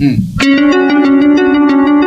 Mm.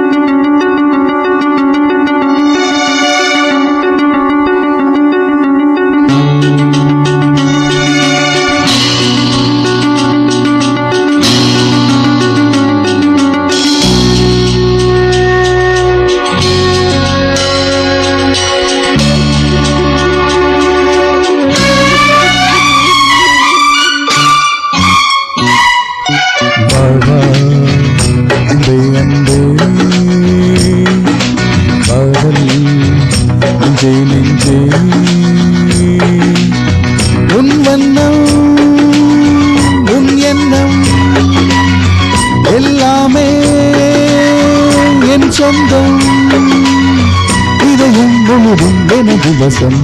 நெஞ்சே நெஞ்சே உன் வண்ணம் உன் எண்ணம் எல்லாமே என் சொந்தம் இதயம் முழுதும் எனது வசம்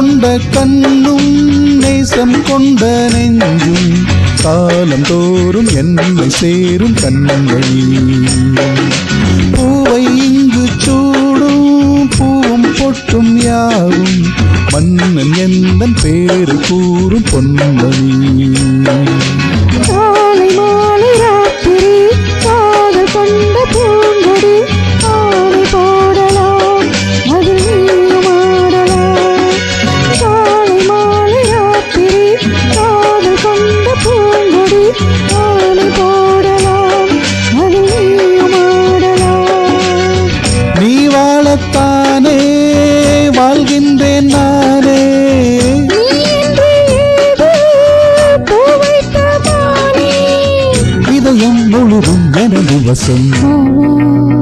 கொண்ட கண்ணும் நேசம் கொண்ட நெஞ்சும் காலம் தோறும் என்னை சேரும் கண்ணங்கள் பூவை இங்கு சூடும் பூவும் பொட்டும் யாவும் மன்னன் எந்தன் பேரு கூறும் பொன்மணி. இதயம் முழுதும் எனது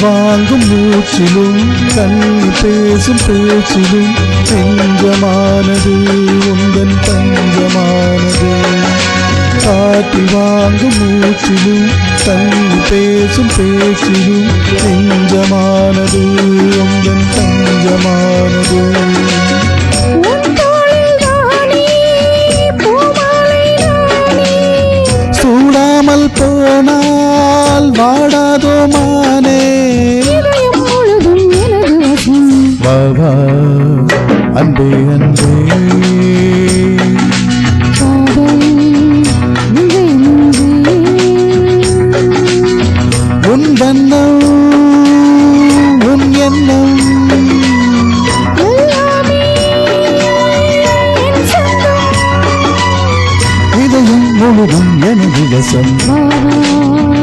வாங்கும் மூச்சிலும் கண் பேசும் பேச்சிலும் நெஞ்சமானது உந்தன் தஞ்சமானது. காட்டி வாங்கும் மூச்சிலும் கண் பேசும் பேச்சிலும் நெஞ்சமானது உந்தன் தஞ்சமானது. எனது